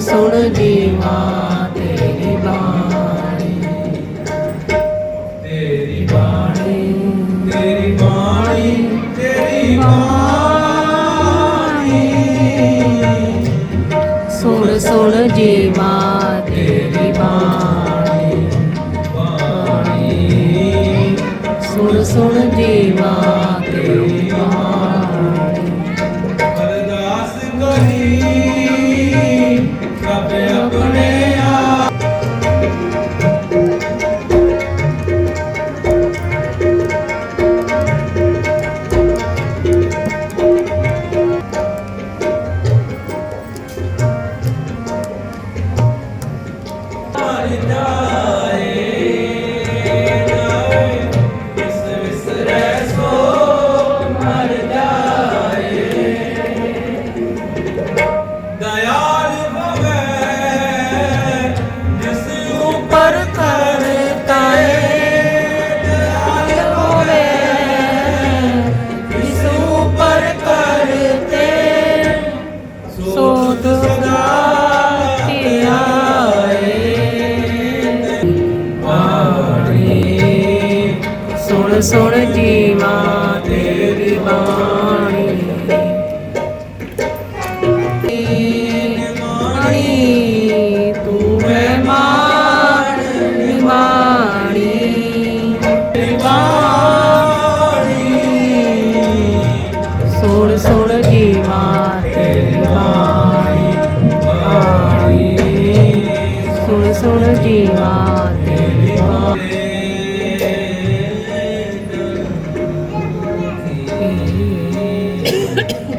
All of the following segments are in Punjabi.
ਸੁਣ ਜੀਵਾ ਤੇਰੀ ਬਾਣੀ। ਤੇਰੀ ਬਾਣੀ ਤੇਰੀ ਬਾਣੀ ਤੇਰੀ ਬਾਣੀ। સુણ દેવા ਸੁਣ ਜੀਵਾ ਤੇਰੀ ਬਾਣੀ। ਤੂੰ ਹੈ ਮਾਣ ਨਿਮਾਣੀ। ਤੇਰੀ mm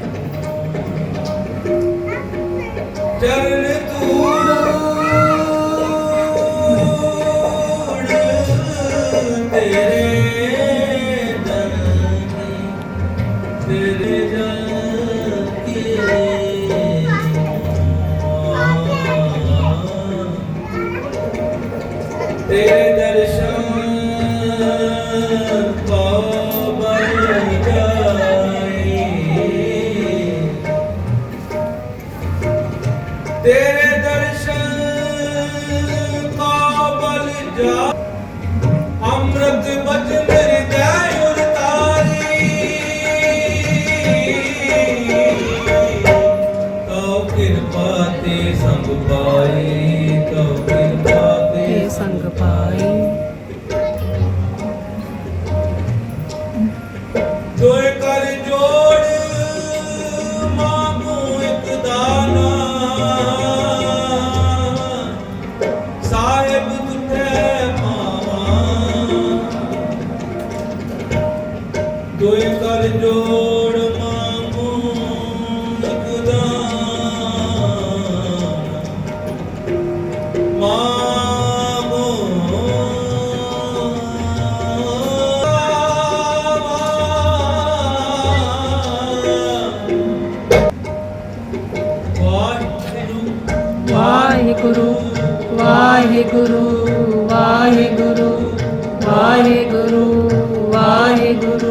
ਤੇਰੇ ਦਰਸ਼ਨ ਕਾਬਲ ਜਾ ਹੋਏ ਕਰ ਜੋੜ ਮਾਮੂ ਲਗਦਾ। ਮਾਮੂ। ਵਾਹਿਗੁਰੂ ਵਾਹਿਗੁਰੂ ਵਾਹਿਗੁਰੂ ਵਾਹਿਗੁਰੂ ਵਾਹਿਗੁਰੂ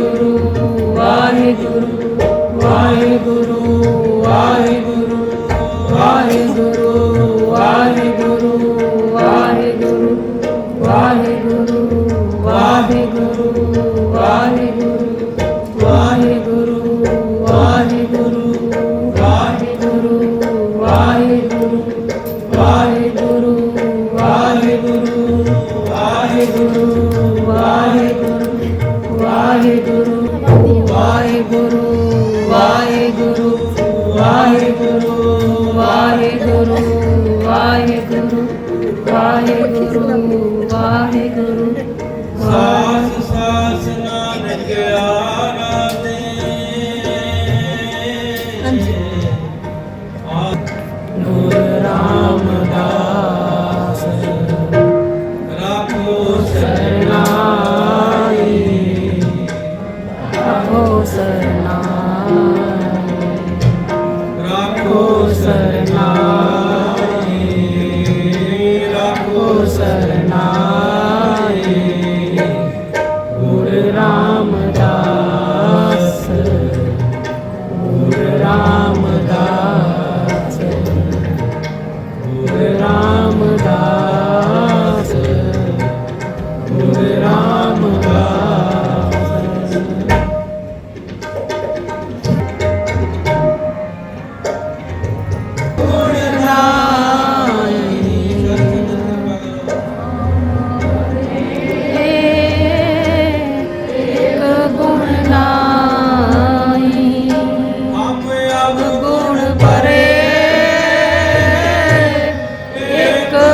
गुरु રાખો સના રાખો સના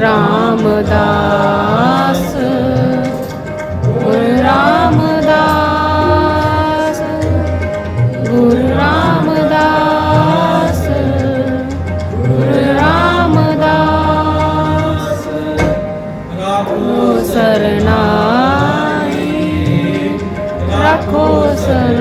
ਰਾਮਦਾਸ ਗੁਰ ਰਾਮਦਾਸ ਗੁਰ ਰਾਮਦਾਸ ਗੁਰ ਰਾਮਦਾਸ। ਰੱਖੋ ਸਰਨਾਈ ਰੱਖੋ ਸਰ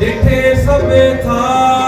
ਜਿੱਥੇ ਸਭੇ ਥਾਂ